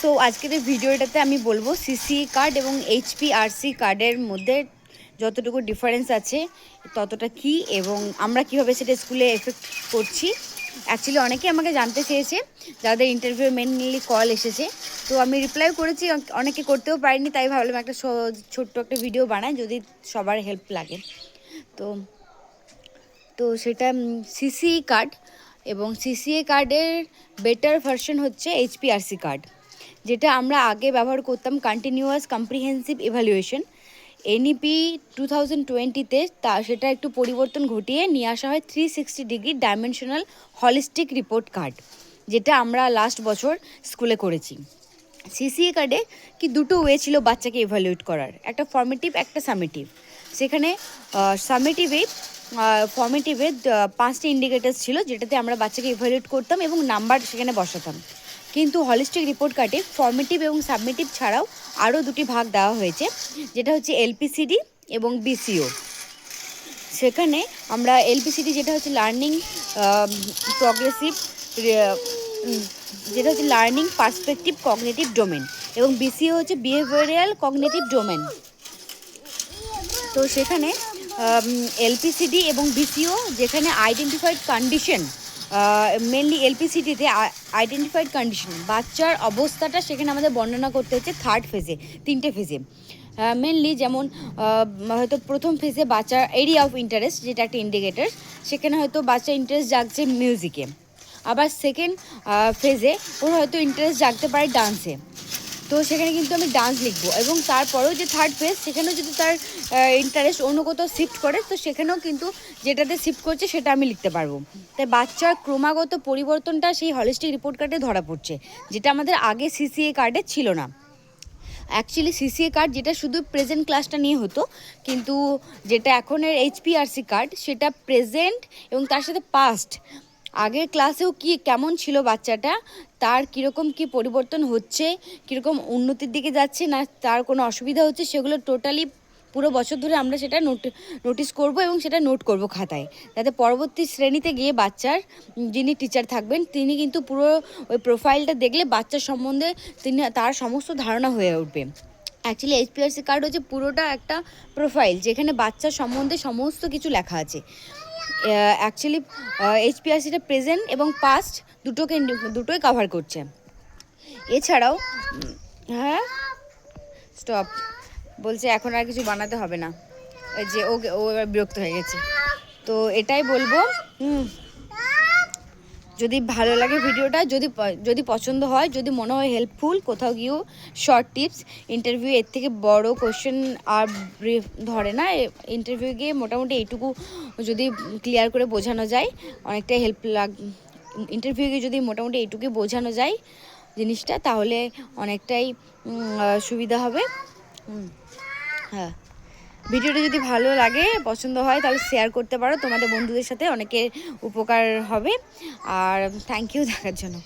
So আজকের এই ভিডিওটাতে আমি বলব সিসি কার্ড এবং এইচপিআরসি কার্ডের মধ্যে যতটুকু ডিফারেন্স আছে, ততটা কি এবং আমরা কীভাবে সেটা স্কুলে এফেক্ট করছি। অ্যাকচুয়ালি অনেকে আমাকে জানতে চেয়েছে, যাদের ইন্টারভিউ মেনলি কল এসেছে। তো আমি রিপ্লাই করেছি, অনেকে করতেও পারিনি, তাই ভাবলাম একটা ছোট্ট একটা ভিডিও বানাই, যদি সবার হেল্প লাগে। তো তো সেটা সিসিই কার্ড এবং সিসিএ কার্ডের বেটার ভার্সন হচ্ছে এইচপিআরসি কার্ড যেটা আমরা আগে ব্যবহার করতাম continuous comprehensive evaluation NEP two thousand টোয়েন্টিতে তা সেটা একটু পরিবর্তন ঘটিয়ে নিয়ে আসা হয় three sixty degree dimensional holistic report card যেটা আমরা লাস্ট বছর স্কুলে করেছি। সিসিএ কার্ডে কি দুটো ওয়ে ছিল বাচ্চাকে ইভ্যালুয়েট করার, একটা ফর্মেটিভ একটা সামেটিভ সেখানে সামেটিভে ফর্মেটিভে পাঁচটি ইন্ডিকেটার্স ছিল যেটাতে আমরা বাচ্চাকে ইভ্যালুয়েট করতাম এবং নাম্বার সেখানে বসাতাম। কিন্তু হলিস্টিক রিপোর্ট কার্ডে ফর্মেটিভ এবং সাবমিটিভ ছাড়াও আরও দুটি ভাগ দেওয়া হয়েছে, যেটা হচ্ছে এলপিসিডি এবং বিসিও সেখানে আমরা এলপিসিডি যেটা হচ্ছে লার্নিং প্রগ্রেসিভ যেটা হচ্ছে লার্নিং পার্সপেক্টিভ কগনেটিভ ডোমেন এবং বিসিও হচ্ছে বিহেভিয়ারাল কগনেটিভ ডোমেন তো সেখানে এলপিসিডি এবং বিসিও যেখানে আইডেন্টিফাইড কন্ডিশন মেনলি এলপিসিডিতে আইডেন্টিফাইড কন্ডিশন বাচ্চার অবস্থাটা সেখানে আমাদের বর্ণনা করতে হচ্ছে থার্ড ফেজে তিনটে ফেজে মেনলি যেমন হয়তো প্রথম ফেজে বাচ্চার এরিয়া অফ ইন্টারেস্ট যেটা একটা ইন্ডিকেটার সেখানে হয়তো বাচ্চার ইন্টারেস্ট জাগছে মিউজিকে আবার সেকেন্ড ফেজে ওর হয়তো ইন্টারেস্ট জাগতে পারে ডান্সে তো সেখানে কিন্তু আমি ডান্স লিখব এবং তারপরেও যে থার্ড ফেজ সেখানেও যদি তার ইন্টারেস্ট অন্য কোথাও শিফট করে, তো সেখানেও কিন্তু যেটাতে শিফট করছে সেটা আমি লিখতে পারব। তাই বাচ্চার ক্রমাগত পরিবর্তনটা সেই হলিস্টিক রিপোর্ট কার্ডে ধরা পড়ছে, যেটা আমাদের আগে সিসিএ কার্ডে ছিল না। অ্যাকচুয়ালি সিসিএ কার্ড যেটা শুধু প্রেজেন্ট ক্লাসটা নিয়ে হতো, কিন্তু যেটা এখনের এইচপিআরসি কার্ড সেটা প্রেজেন্ট এবং তার সাথে পাস্ট আগের ক্লাসেও কি কেমন ছিল বাচ্চাটা? তার কীরকম কি পরিবর্তন হচ্ছে? কীরকম উন্নতির দিকে যাচ্ছে না তার কোনো অসুবিধা হচ্ছে? সেগুলো টোটালি পুরো বছর ধরে আমরা সেটা নোট নোটিস করব এবং সেটা নোট করব খাতায়। যাতে পরবর্তী শ্রেণীতে গিয়ে বাচ্চার, যিনি টিচার থাকবেন, তিনি কিন্তু পুরো ওই প্রোফাইলটা দেখলে বাচ্চার সম্বন্ধে তিনি তার সমস্ত ধারণা হয়ে উঠবে। অ্যাকচুয়ালি এইচপিআরসি কার্ড হচ্ছে পুরোটা একটা প্রোফাইল যেখানে বাচ্চার সম্বন্ধে সমস্ত কিছু লেখা আছে। অ্যাকচুয়ালি এইচপিআরসিটা প্রেজেন্ট এবং পাস্ট দুটোকে দুটোই কাভার করছে। এছাড়াও হ্যাঁ? স্টপ বলছে এখন আর কিছু বানাতে হবে না। যে ও ও এবার বিরক্ত হয়ে গেছে। তো এটাই বলব, হুম। যদি ভালো লাগে ভিডিওটা, যদি যদি পছন্দ হয়, যদি মনে হয় হেল্পফুল কোথাও গিয়েও শর্ট টিপস ইন্টারভিউ এর থেকে বড় কোশ্চেন আর ধরে না ইন্টারভিউ গিয়ে মোটামুটি এইটুকু যদি ক্লিয়ার করে বোঝানো যায়, অনেকটাই হেল্প লাগ ইন্টারভিউ গিয়ে যদি মোটামুটি এইটুকুই বোঝানো যায় জিনিসটা, তাহলে অনেকটাই সুবিধা হবে। হ্যাঁ। ভিডিওটা যদি ভালো লাগে, পছন্দ হয়, তাহলে শেয়ার করতে পারো। তোমাদের বন্ধুদের সাথে অনেকের উপকার হবে। আর থ্যাংক ইউ দেখার জন্য।